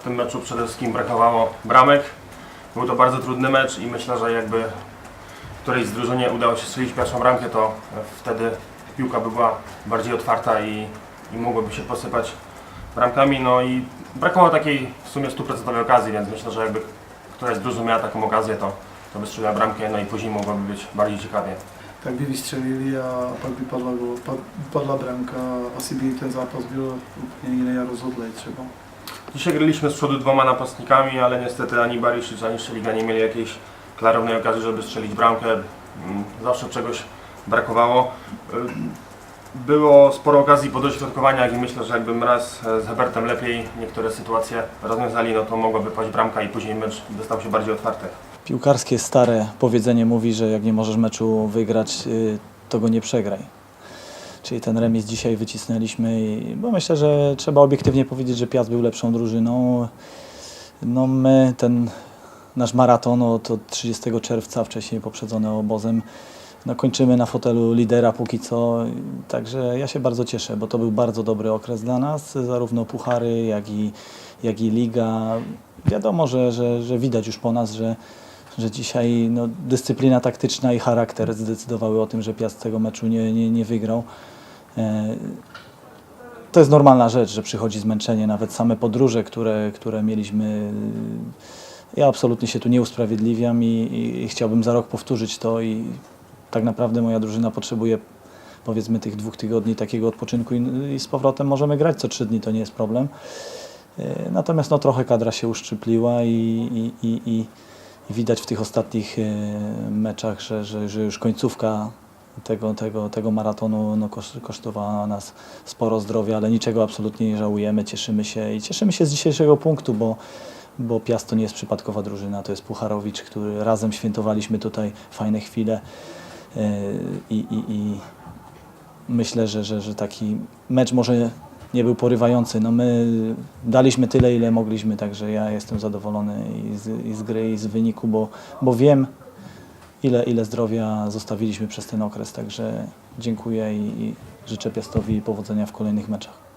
W tym meczu przede wszystkim brakowało bramek. Był to bardzo trudny mecz i myślę, że jakby którejś z drużynie udało się strzelić pierwszą bramkę, to wtedy piłka by była bardziej otwarta i, i mogłoby się posypać bramkami. No i brakowało takiej w sumie stuprocentowej okazji, więc myślę, że jakby któraś z drużyn miała taką okazję, to, to by strzeliła bramkę, no i później mogłoby być bardziej ciekawie. tak by vystrelili a pak by padla, padla branka. Asi by ten zápas byl úplně jiný a rozhodlej. Dzisiaj graliśmy z przodu dwoma napastnikami, ale niestety ani Bariszyc, ani Szeliga nie mieli jakiejś klarownej okazji, żeby strzelić bramkę. Mm, Zawsze czegoś brakowało. Y, Było sporo okazji po dośrodkowaniach i myślę, że jakbym raz e, z Hebertem lepiej niektóre sytuacje rozwiązali, no to mogłaby paść bramka i później mecz by stał się bardziej otwarty. Piłkarskie stare powiedzenie mówi, że jak nie możesz meczu wygrać, y, to go nie przegraj. Czyli ten remis dzisiaj wycisnęliśmy, i, bo myślę, że trzeba obiektywnie powiedzieć, że Piast był lepszą drużyną. No my, ten nasz maraton od od 30 czerwca, wcześniej poprzedzony obozem, no kończymy na fotelu lidera póki co. Także ja się bardzo cieszę, bo to był bardzo dobry okres dla nas, zarówno puchary, jak i, jak i liga. Wiadomo, że, że, że widać już po nas, że, że dzisiaj no, dyscyplina taktyczna i charakter zdecydowały o tym, że Piast tego meczu nie, nie, nie wygrał. E, To jest normalna rzecz, że przychodzi zmęczenie, nawet same podróże, które, które mieliśmy. Ja absolutnie się tu nie usprawiedliwiam i, i, i chciałbym za rok powtórzyć to i tak naprawdę moja drużyna potrzebuje powiedzmy tych dwóch tygodni takiego odpoczynku i, i z powrotem możemy grać co trzy dni, to nie jest problem. E, Natomiast no, trochę kadra się uszczypliła i, i, i, i i widać w tych ostatnich e, meczach, że, że, że już końcówka tego, tego, tego maratonu no, koszt- kosztowała nas sporo zdrowia, ale niczego absolutnie nie żałujemy, cieszymy się i cieszymy się z dzisiejszego punktu, bo, bo Piast to nie jest przypadkowa drużyna, to jest Pucharowicz, który razem świętowaliśmy tutaj fajne chwile e, i, i, i myślę, że, że, że taki mecz może nie był porywający. No my daliśmy tyle, ile mogliśmy, także ja jestem zadowolony i z, i z gry, i z wyniku, bo, bo wiem, ile, ile zdrowia zostawiliśmy przez ten okres. Także dziękuję i, i życzę Piastowi powodzenia w kolejnych meczach.